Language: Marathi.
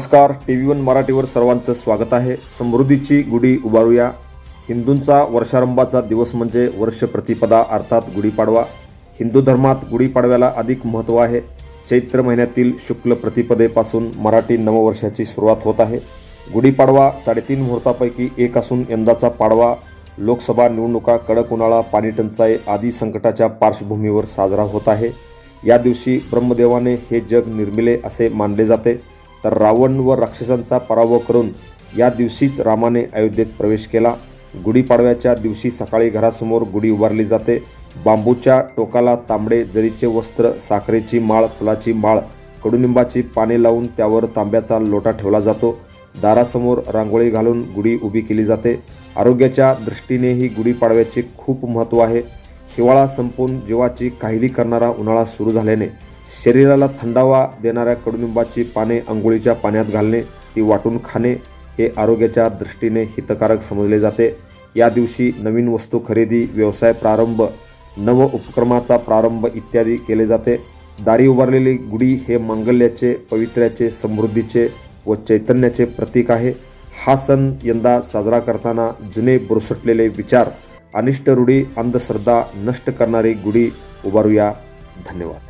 नमस्कार टी व्ही वन मराठीवर सर्वांचं स्वागत आहे. समृद्धीची गुढी उभारूया. हिंदूंचा वर्षारंभाचा दिवस म्हणजे वर्ष प्रतिपदा अर्थात गुढीपाडवा. हिंदू धर्मात गुढीपाडव्याला अधिक महत्त्व आहे. चैत्र महिन्यातील शुक्ल प्रतिपदेपासून मराठी नववर्षाची सुरुवात होत आहे. गुढीपाडवा साडेतीन मुहूर्तापैकी एक असून यंदाचा पाडवा लोकसभा निवडणुका कडक उन्हाळा पाणीटंचाई आदी संकटाच्या पार्श्वभूमीवर साजरा होत आहे. या दिवशी ब्रह्मदेवाने हे जग निर्मिले असे मानले जाते. तर रावण व राक्षसांचा पराभव करून या दिवशीच रामाने अयोध्येत प्रवेश केला. गुढीपाडव्याच्या दिवशी सकाळी घरासमोर गुढी उभारली जाते. बांबूच्या टोकाला तांबडे जरीचे वस्त्र साखरेची माळ फुलाची माळ कडुनिंबाची पाने लावून त्यावर तांब्याचा लोटा ठेवला जातो. दारासमोर रांगोळी घालून गुढी उभी केली जाते. आरोग्याच्या दृष्टीनेही गुढीपाडव्याचे खूप महत्त्व आहे. हिवाळा संपून जीवाची काहिली करणारा उन्हाळा सुरू झाल्याने शरीराला थंडावा देणाऱ्या कडुनिंबाची पाने अंघोळीच्या पाण्यात घालणे ती वाटून खाणे हे आरोग्याच्या दृष्टीने हितकारक समजले जाते. या दिवशी नवीन वस्तू खरेदी व्यवसाय प्रारंभ नव उपक्रमाचा प्रारंभ इत्यादी केले जाते. दारी उभारलेली गुढी हे मांगल्याचे पवित्र्याचे समृद्धीचे व चैतन्याचे प्रतीक आहे. हा सण यंदा साजरा करताना जुने बुरसटलेले विचार अनिष्ट रूढी अंधश्रद्धा नष्ट करणारी गुढी उभारूया. धन्यवाद.